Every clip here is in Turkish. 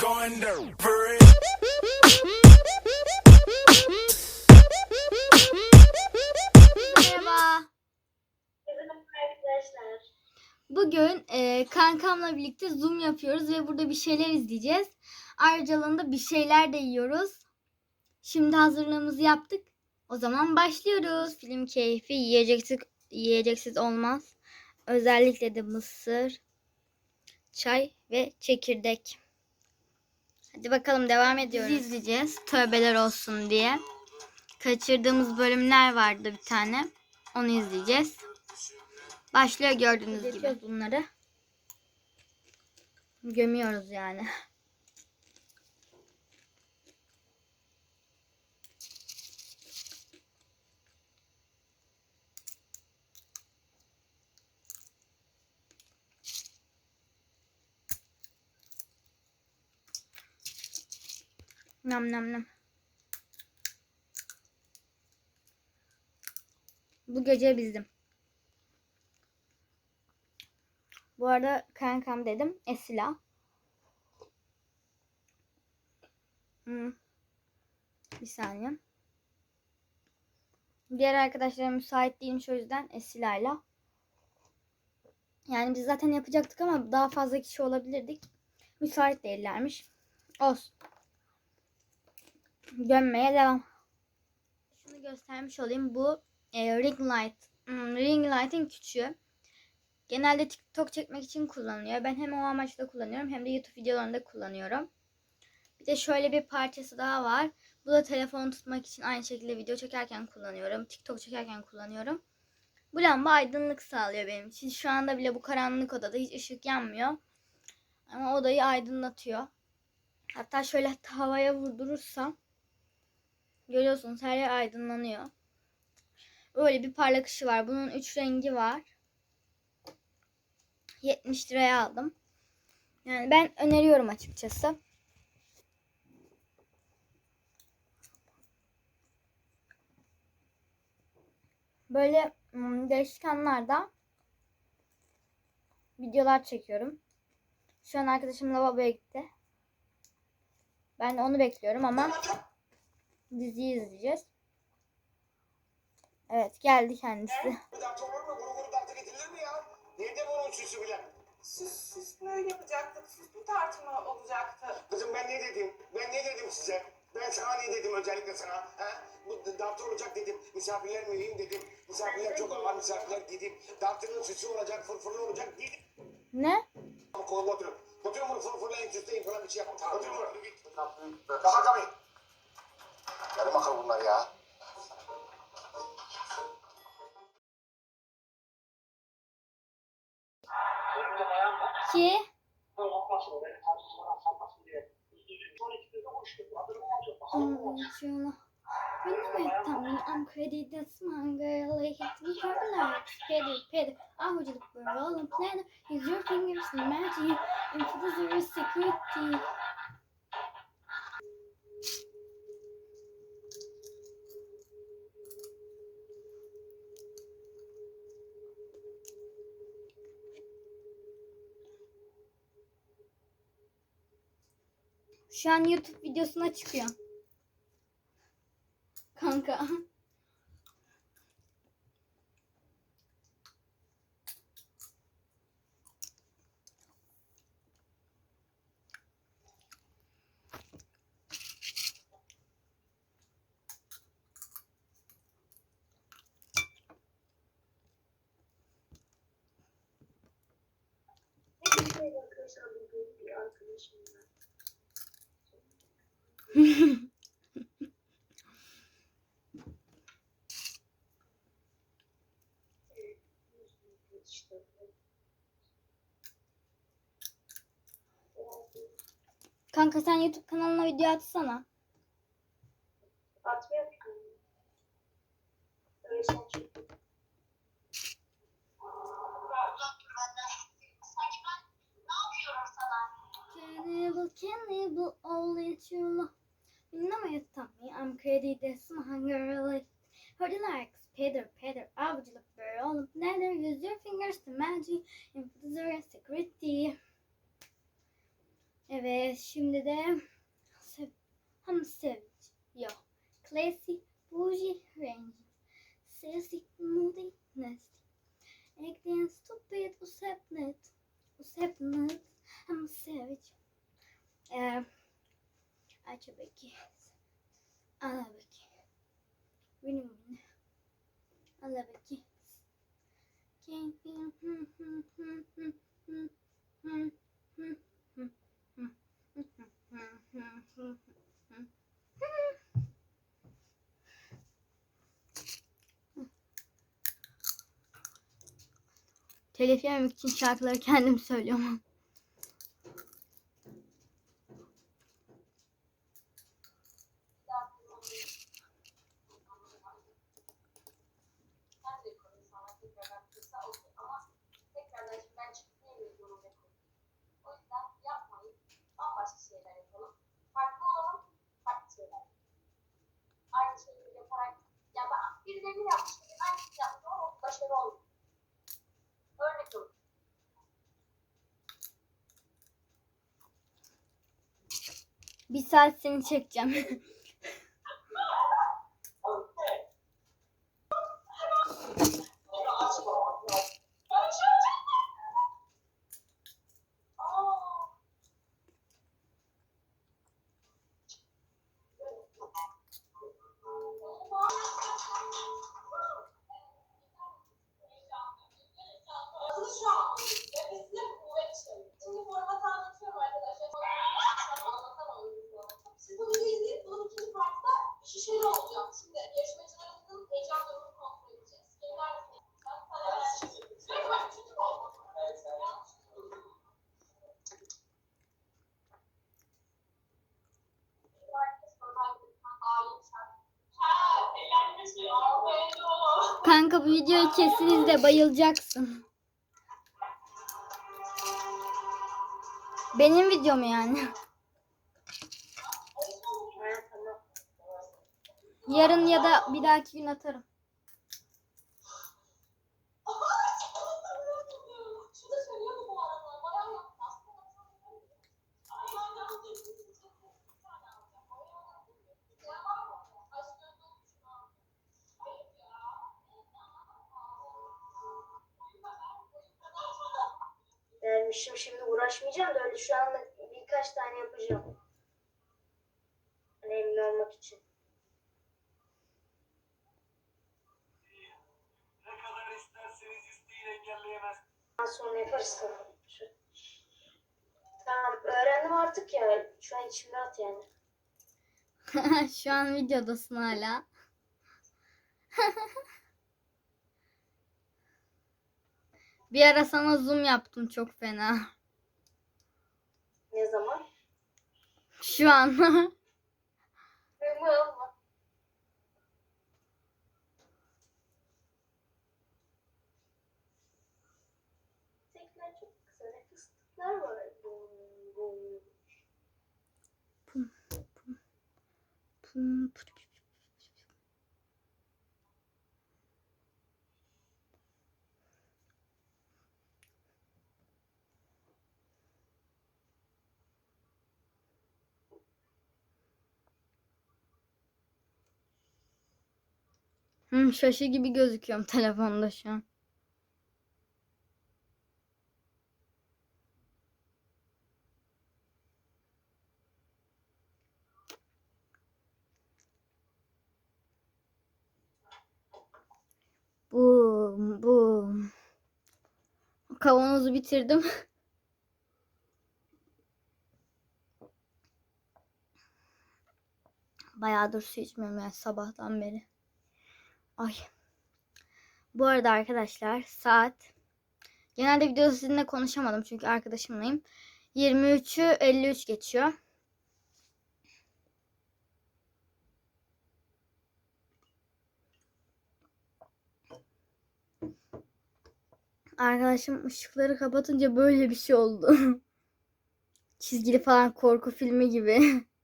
going. Merhaba arkadaşlar. Bugün e, kankamla birlikte Zoom yapıyoruz ve burada bir şeyler izleyeceğiz. Ayrıca da bir şeyler de yiyoruz. Şimdi hazırlığımızı yaptık. O zaman başlıyoruz. Film keyfi yiyeceksiz, yiyeceksiz olmaz. Özellikle de mısır, çay ve çekirdek. Hadi bakalım devam ediyoruz. Dizi izleyeceğiz. Tövbeler olsun diye. Kaçırdığımız bölümler vardı bir tane. Onu izleyeceğiz. Başlıyor gördüğünüz gibi bunları. Gömüyoruz yani. Nam nam nam. Bu gece bizim. Bu arada kankam dedim. Esila. Hmm. Bir saniye. Diğer arkadaşlarım müsait değilmiş o yüzden Esila'yla. Yani biz zaten yapacaktık ama daha fazla kişi olabilirdik. Müsait değillermiş. Olsun. Gömmeye devam. Şunu göstermiş olayım. Bu e, ring light. Hmm, ring light'in küçüğü. Genelde TikTok çekmek için kullanılıyor. Ben hem o amaçla kullanıyorum hem de YouTube videolarında kullanıyorum. Bir de şöyle bir parçası daha var. Bu da telefonu tutmak için aynı şekilde video çekerken kullanıyorum. TikTok çekerken kullanıyorum. Bu lamba aydınlık sağlıyor benim için. Şu anda bile bu karanlık odada hiç ışık yanmıyor. Ama odayı aydınlatıyor. Hatta şöyle havaya vurdurursam görüyorsunuz her yer aydınlanıyor. Öyle bir parlak ışığı var. Bunun üç rengi var. 70 liraya aldım. Yani ben öneriyorum açıkçası. Böyle hmm, değişik anlarda videolar çekiyorum. Şu an arkadaşım lavaboya gitti. Ben de onu bekliyorum ama diziyi izleyeceğiz. Evet geldi kendisi. Olur mu? Mi ya? Nerede bunun süsü bile? Süs, süs mü yapacaktık? Süs mü tartımı olacaktı? Kızım ben ne dedim? Ben ne dedim size? Ben sana ne dedim özellikle sana? He? Bu dert olacak dedim. Misafirler mühim dedim. Misafirler çok ağır misafirler dedim. Dartının süsü olacak, fırfırlı olacak dedim. Ne? Ama kolumu oturun. Oturun bunu fırfırlayın, süsleyin falan bir şey yapın. Oturun bunu. Kapat kapıyı. That's my girl I hate to be her like Peter Peter I would look for all and planner Use your fingers to magic And for the zero security Şu an YouTube videosuna çıkıyor. Kanka. Arkadaşlar bugün. Kanka sen YouTube kanalına video atsana. Atmıyor ki. Öyle çekti. Cannibal, cannibal, all it's Am kredide hangarlı. Her relax, peder peder avcılık böyle olup neler use your fingers to magic influencer and security. Evet şimdi de sev, ham savage yo classy bougie range sassy moody nasty egden stupid usepnet usepnet ham savage. Ee, Açabeki. Ala beki. Benim bunu. Ala beki. Telif yemek için şarkıları kendim söylüyorum. Bir saat seni çekeceğim. bu videoyu kesin izle bayılacaksın. Benim videom yani. Yarın ya da bir dahaki gün atarım. Şurada söylüyordu bu arada. Bayağı yaptı. Dermişim şimdi uğraşmayacağım da öyle şu anda birkaç tane yapacağım. Olmak için. Ne kadar isterseniz isteyin engelleyemez. Daha sonra yaparız tamam. Şu- Tamam öğrendim artık ya. Şu an içimde at yani. Şu an videodasın hala. bir ara sana zoom yaptım çok fena. Ne zaman? Şu an. Kırmızı mı? Tekrar çok kısa. Fıstıklar var. Pum, pum, pum, pum. Hı, şaşı gibi gözüküyorum telefonda şu an. Bum bum. Kavanozu bitirdim. Bayağıdır su içmiyorum yani sabahtan beri. Ay. Bu arada arkadaşlar saat genelde videoda sizinle konuşamadım çünkü arkadaşımlayım. 23'ü 53 geçiyor. Arkadaşım ışıkları kapatınca böyle bir şey oldu. Çizgili falan korku filmi gibi.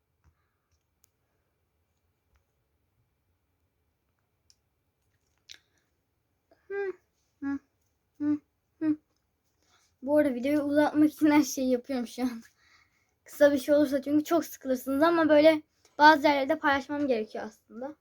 Bu arada videoyu uzatmak için her şeyi yapıyorum şu an. Kısa bir şey olursa çünkü çok sıkılırsınız ama böyle bazı yerlerde paylaşmam gerekiyor aslında.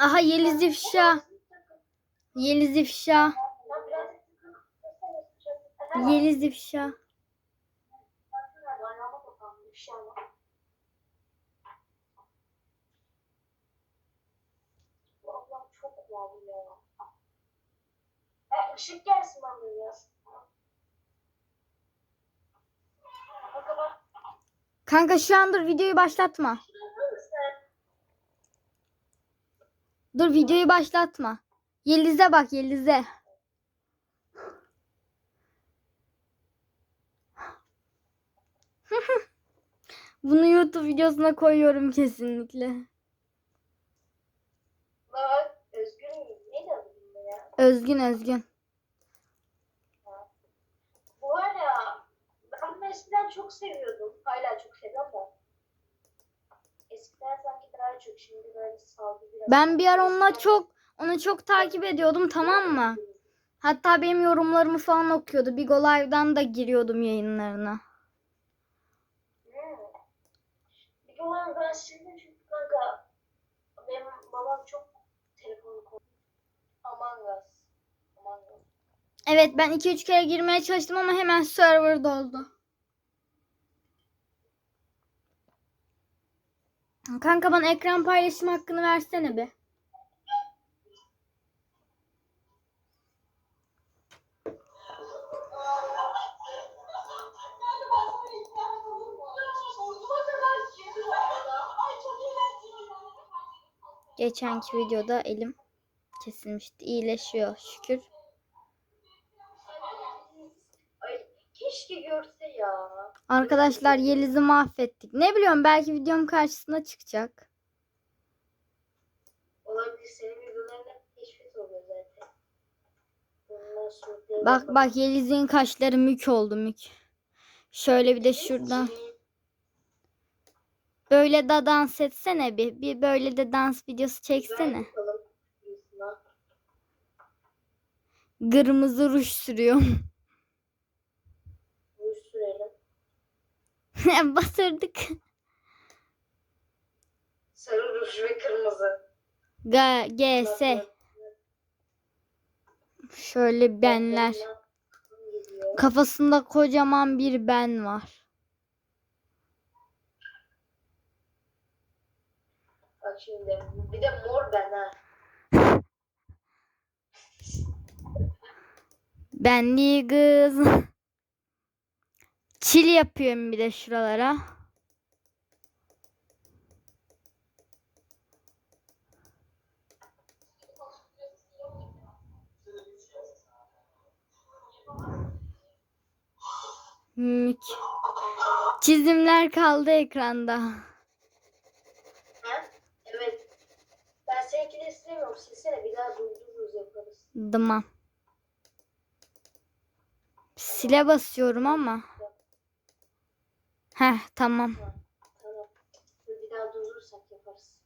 Aha Yeliz ifşa. Yeliz ifşa. Yeliz ifşa. Işık gelsin bana biraz. Kanka şu an dur videoyu başlatma. Sen Dur videoyu başlatma. Yeliz'e bak Yeliz'e. Bunu YouTube videosuna koyuyorum kesinlikle. bak? Neydi ya? Özgün Özgün. Bu var ya ben eskiden çok seviyordum. Hala çok seviyorum da. Eskiden sanki daha çok şimdi böyle saldı biraz. Ben bir ara onunla çok onu çok takip ediyordum tamam mı? Hatta benim yorumlarımı falan okuyordu. Big Live'dan da giriyordum yayınlarına. Gün onu ben sildim çünkü kanka benim babam çok telefonu koydu. Among Us. Among Us. Evet ben 2-3 kere girmeye çalıştım ama hemen server doldu. Kanka bana ekran paylaşım hakkını versene bir. Geçenki videoda elim kesilmişti. İyileşiyor şükür. Ay keşke görse ya. Arkadaşlar Yeliz'i mahvettik. Ne biliyorum belki videom karşısına çıkacak. Olabilir senin videolarında keşfet oluyor zaten. Bak bak Yeliz'in kaşları mük oldu mük. Şöyle bir de şuradan. Böyle de dans etsene bir. Bir böyle de dans videosu çeksene. Kırmızı ruj sürüyorum. Ruj sürelim. Batırdık. Sarı ruj ve kırmızı. G GS. Şöyle benler. Kafasında kocaman bir ben var. Bak şimdi. Bir de mor ben ha. Benli kız. Çil yapıyorum bir de şuralara. Mük. Çizimler kaldı ekranda. Evet. Ben seninkini istemiyorum. Silsene bir daha durdururuz yaparız. Tamam. Sile basıyorum ama. Heh tamam. Tamam. Bir daha durdurursak yaparız.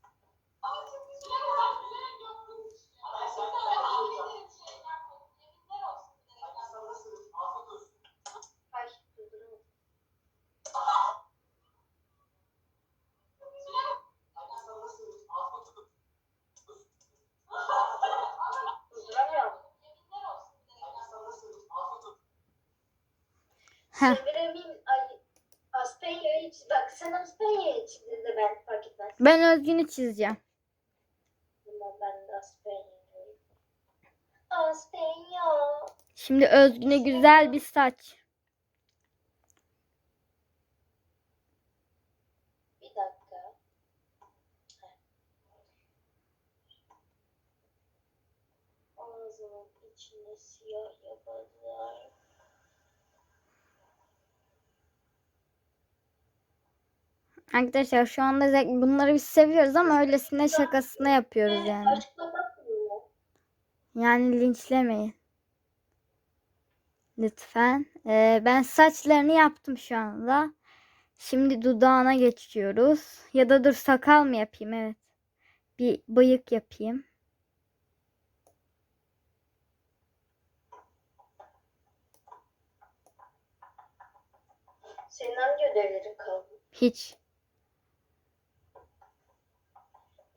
Heh. Aspenya hiç bak Aspenya'yı çizdi de ben fark etmez. Ben Özgün'ü çizeceğim. Tamam ben de Aspenya'yı. Aspenya. Şimdi Özgün'e güzel bir saç. Bir dakika. Ağzının içine siyah yapacağım. Arkadaşlar şu anda bunları biz seviyoruz ama öylesine şakasına yapıyoruz yani. Yani linçlemeyin. Lütfen. Ee, ben saçlarını yaptım şu anda. Şimdi dudağına geçiyoruz. Ya da dur sakal mı yapayım? Evet. Bir bıyık yapayım. Senin hangi ödevlerin kaldı? Hiç.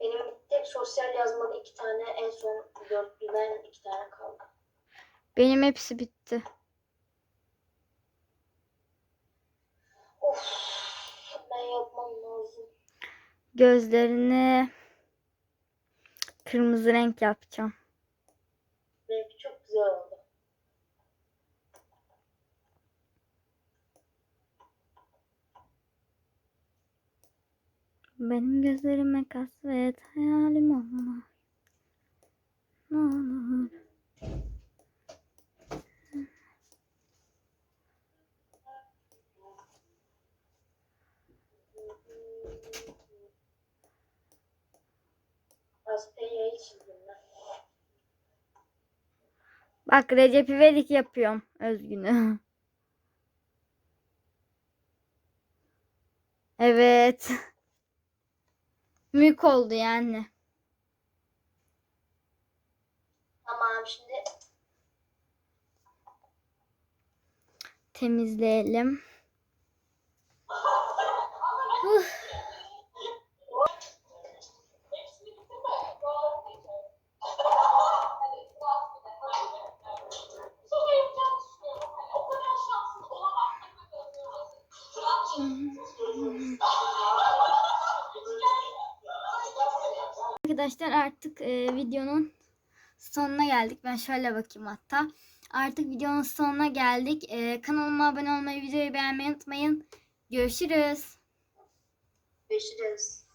Benim tek sosyal yazmalı iki tane en son dörtlüden iki tane kaldı. Benim hepsi bitti. Of ben yapmam lazım. Gözlerini kırmızı renk yapacağım. Benimki çok güzel oldu. Benim gözlerime kasvet hayalim olma. Ne olur. Bak Recep İvedik yapıyorum Özgün'ü. Evet. Mük oldu yani. Tamam şimdi Temizleyelim. Arkadaşlar artık e, videonun sonuna geldik. Ben şöyle bakayım hatta. Artık videonun sonuna geldik. E, kanalıma abone olmayı, videoyu beğenmeyi unutmayın. Görüşürüz. görüşürüz.